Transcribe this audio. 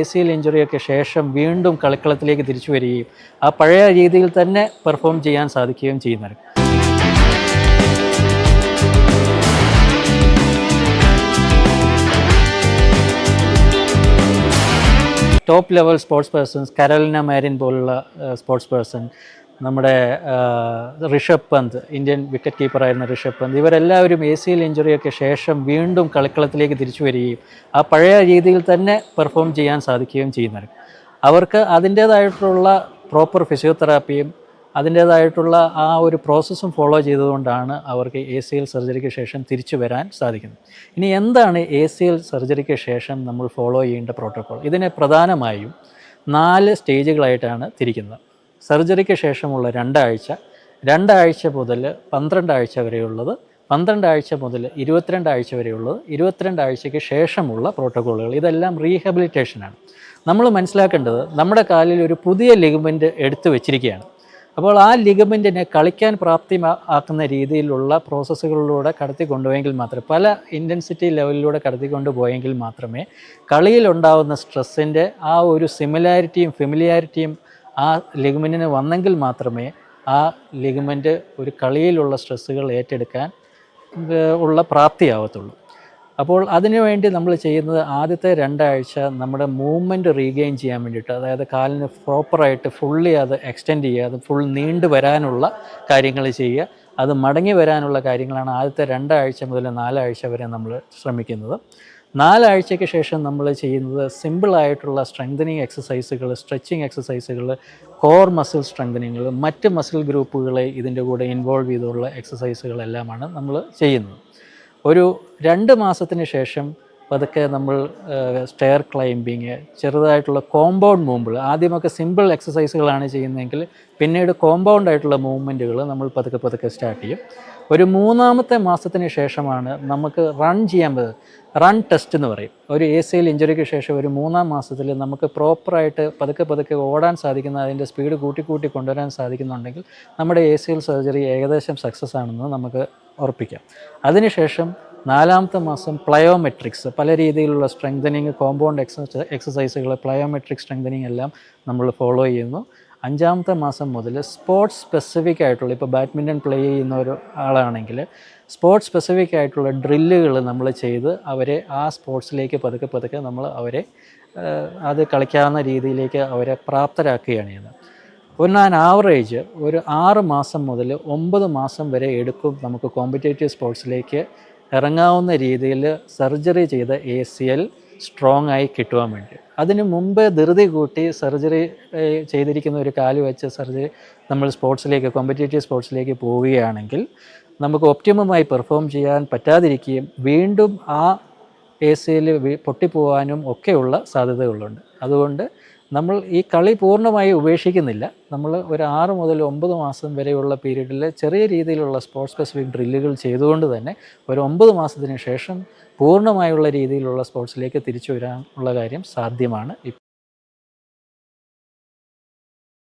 A C L ഇഞ്ചുറിയൊക്കെ ശേഷം വീണ്ടും കളിക്കളത്തിലേക്ക് തിരിച്ചു വരികയും ആ പഴയ രീതിയിൽ തന്നെ പെർഫോം ചെയ്യാൻ സാധിക്കുകയും ചെയ്യുന്നത്. Top level sports persons Carolina Marin പോലുള്ള സ്പോർട്സ് പേഴ്സൺ നമ്മുടെ ഋഷഭ് പന്ത് ഇന്ത്യൻ വിക്കറ്റ് കീപ്പറായിരുന്ന ഋഷഭ് പന്ത് ഇവരെല്ലാവരും എ സി എൽ ഇഞ്ചുറിയൊക്കെ ശേഷം വീണ്ടും കളിക്കളത്തിലേക്ക് തിരിച്ചു വരികയും ആ പഴയ രീതിയിൽ തന്നെ പെർഫോം ചെയ്യാൻ സാധിക്കുകയും ചെയ്യുന്നവർ അവർക്ക് അതിന്റേതായിട്ടുള്ള പ്രോപ്പർ ഫിസിയോതെറാപ്പിയും അതിന്റേതായിട്ടുള്ള ആ ഒരു പ്രോസസ്സും ഫോളോ ചെയ്തതുകൊണ്ടാണ് അവർക്ക് എ സി എൽ സർജറിക്ക് ശേഷം തിരിച്ചു വരാൻ സാധിക്കുന്നത്. ഇനി എന്താണ് എ സി എൽ സർജറിക്ക് ശേഷം നമ്മൾ ഫോളോ ചെയ്യേണ്ട പ്രോട്ടോക്കോൾ ഇതിനെ പ്രധാനമായും നാല് സ്റ്റേജുകളായിട്ടാണ് തിരിക്കുന്നത്. സർജറിക്ക് ശേഷമുള്ള രണ്ടാഴ്ച രണ്ടാഴ്ച മുതൽ പന്ത്രണ്ടാഴ്ച വരെയുള്ളത് പന്ത്രണ്ടാഴ്ച മുതൽ ഇരുപത്തിരണ്ടാഴ്ച വരെയുള്ളത് ഇരുപത്തിരണ്ടാഴ്ചയ്ക്ക് ശേഷമുള്ള പ്രോട്ടോക്കോളുകൾ. ഇതെല്ലാം റീഹാബിലിറ്റേഷനാണ് നമ്മൾ മനസ്സിലാക്കേണ്ടത് നമ്മുടെ കാലിൽ ഒരു പുതിയ ലിഗമെന്റ് എടുത്തു വെച്ചിരിക്കുകയാണ്. അപ്പോൾ ആ ലിഗമെന്റിനെ കളിക്കാൻ പ്രാപ്തി ആക്കുന്ന രീതിയിലുള്ള പ്രോസസ്സുകളിലൂടെ കടത്തി കൊണ്ടുപോയെങ്കിൽ മാത്രമേ പല ഇന്റൻസിറ്റി ലെവലിലൂടെ കടത്തി കൊണ്ടുപോയെങ്കിൽ മാത്രമേ കളിയിലുണ്ടാവുന്ന സ്ട്രെസ്സിന്റെ ആ ഒരു സിമിലാരിറ്റിയും ഫെമിലിയാരിറ്റിയും ആ ലിഗമെന്റിന് വന്നെങ്കിൽ മാത്രമേ ആ ലിഗമെന്റ് ഒരു കളിയിലുള്ള സ്ട്രെസ്സുകൾ ഏറ്റെടുക്കാൻ ഉള്ള പ്രാപ്തിയാവത്തുള്ളൂ. അപ്പോൾ അതിനുവേണ്ടി നമ്മൾ ചെയ്യുന്നത് ആദ്യത്തെ രണ്ടാഴ്ച നമ്മുടെ മൂവ്മെന്റ് റീഗെയിൻ ചെയ്യാൻ വേണ്ടിയിട്ട് അതായത് കാലിന് പ്രോപ്പറായിട്ട് ഫുള്ളി അത് എക്സ്റ്റെൻഡ് ചെയ്യുക അത് ഫുൾ നീണ്ടു വരാനുള്ള കാര്യങ്ങൾ ചെയ്യുക അത് മടങ്ങി വരാനുള്ള കാര്യങ്ങളാണ് ആദ്യത്തെ രണ്ടാഴ്ച മുതൽ നാലാഴ്ച വരെ നമ്മൾ ശ്രമിക്കുന്നത്. നാലാഴ്ചയ്ക്ക് ശേഷം നമ്മൾ ചെയ്യുന്നത് സിമ്പിളായിട്ടുള്ള സ്ട്രെങ്തനിങ് എക്സസൈസുകൾ സ്ട്രെച്ചിങ് എക്സസൈസുകൾ കോർ മസിൽ സ്ട്രെങ്തനിങ്ങൾ മറ്റ് മസിൽ ഗ്രൂപ്പുകളെ ഇതിന്റെ കൂടെ ഇൻവോൾവ് ചെയ്തുള്ള എക്സസൈസുകളെല്ലാമാണ് നമ്മൾ ചെയ്യുന്നത്. ഒരു രണ്ട് മാസത്തിന് ശേഷം പതുക്കെ നമ്മൾ സ്റ്റെയർ ക്ലൈമ്പിങ് ചെറുതായിട്ടുള്ള കോമ്പൗണ്ട് മൂവുകൾ ആദ്യമൊക്കെ സിമ്പിൾ എക്സസൈസുകളാണ് ചെയ്യുന്നതെങ്കിൽ പിന്നീട് കോമ്പൗണ്ട് ആയിട്ടുള്ള മൂവ്മെന്റുകൾ നമ്മൾ പതുക്കെ പതുക്കെ സ്റ്റാർട്ട് ചെയ്യും. ഒരു മൂന്നാമത്തെ മാസത്തിന് ശേഷമാണ് നമുക്ക് റൺ ചെയ്യാൻ റൺ ടെസ്റ്റ് എന്ന് പറയും. ഒരു എ സി എൽ ഇഞ്ചുറിക്ക് ശേഷം ഒരു മൂന്നാം മാസത്തിൽ നമുക്ക് പ്രോപ്പറായിട്ട് പതുക്കെ പതുക്കെ ഓടാൻ സാധിക്കുന്ന അതിന്റെ സ്പീഡ് കൂട്ടി കൂട്ടി കൊണ്ടുവരാൻ സാധിക്കുന്നുണ്ടെങ്കിൽ നമ്മുടെ എ സി എൽ സർജറി ഏകദേശം സക്സസ് ആണെന്ന് നമുക്ക് ഉറപ്പിക്കാം. അതിനുശേഷം നാലാമത്തെ മാസം പ്ലയോമെട്രിക്സ് പല രീതിയിലുള്ള സ്ട്രെങ്തനിങ് കോമ്പൗണ്ട് എക്സ എക്സസൈസുകൾ പ്ലയോമെട്രിക് സ്ട്രെങ്തനിങ് എല്ലാം നമ്മൾ ഫോളോ ചെയ്യുന്നു. അഞ്ചാമത്തെ മാസം മുതൽ സ്പോർട്സ് സ്പെസിഫിക് ആയിട്ടുള്ള ഇപ്പോൾ ബാഡ്മിന്റൺ പ്ലേ ചെയ്യുന്ന ഒരു ആളാണെങ്കിൽ സ്പോർട്സ് സ്പെസിഫിക് ആയിട്ടുള്ള ഡ്രില്ലുകൾ നമ്മൾ ചെയ്ത് അവരെ ആ സ്പോർട്സിലേക്ക് പതുക്കെ പതുക്കെ നമ്മൾ അവരെ അത് കളിക്കാവുന്ന രീതിയിലേക്ക് അവരെ പ്രാപ്തരാക്കുകയാണ് ചെയ്യുന്നത്. ഒരു ആൻ ആവറേജ് ഒരു ആറ് മാസം മുതൽ ഒമ്പത് മാസം വരെ എടുക്കും നമുക്ക് കോമ്പറ്റേറ്റീവ് സ്പോർട്സിലേക്ക് ഇറങ്ങാവുന്ന രീതിയിൽ സർജറി ചെയ്ത എ സി എൽ സ്ട്രോങ് ആയി കിട്ടുവാൻ വേണ്ടി. അതിന് മുമ്പ് ധൃതി കൂട്ടി സർജറി ചെയ്തിരിക്കുന്ന ഒരു കാൽ വെച്ച് സർജറി നമ്മൾ സ്പോർട്സിലേക്ക് കോമ്പറ്റേറ്റീവ് സ്പോർട്സിലേക്ക് പോവുകയാണെങ്കിൽ നമുക്ക് ഒപ്റ്റിമമായി പെർഫോം ചെയ്യാൻ പറ്റാതിരിക്കുകയും വീണ്ടും ആ എ സിയിൽ പൊട്ടിപ്പോവാനും ഒക്കെയുള്ള സാധ്യതകളുണ്ട്. അതുകൊണ്ട് നമ്മൾ ഈ കളി പൂർണമായി ഉപേക്ഷിക്കുന്നില്ല. നമ്മൾ ഒരു ആറ് മുതൽ ഒമ്പത് മാസം വരെയുള്ള പീരീഡിൽ ചെറിയ രീതിയിലുള്ള സ്പോർട്സ് സ്പെസിഫിക് ഡ്രില്ലുകൾ ചെയ്തുകൊണ്ട് തന്നെ ഒരു ഒമ്പത് മാസത്തിന് ശേഷം പൂർണമായുള്ള രീതിയിലുള്ള സ്പോർട്സിലേക്ക് തിരിച്ചു വരാനുള്ള കാര്യം സാധ്യമാണ്.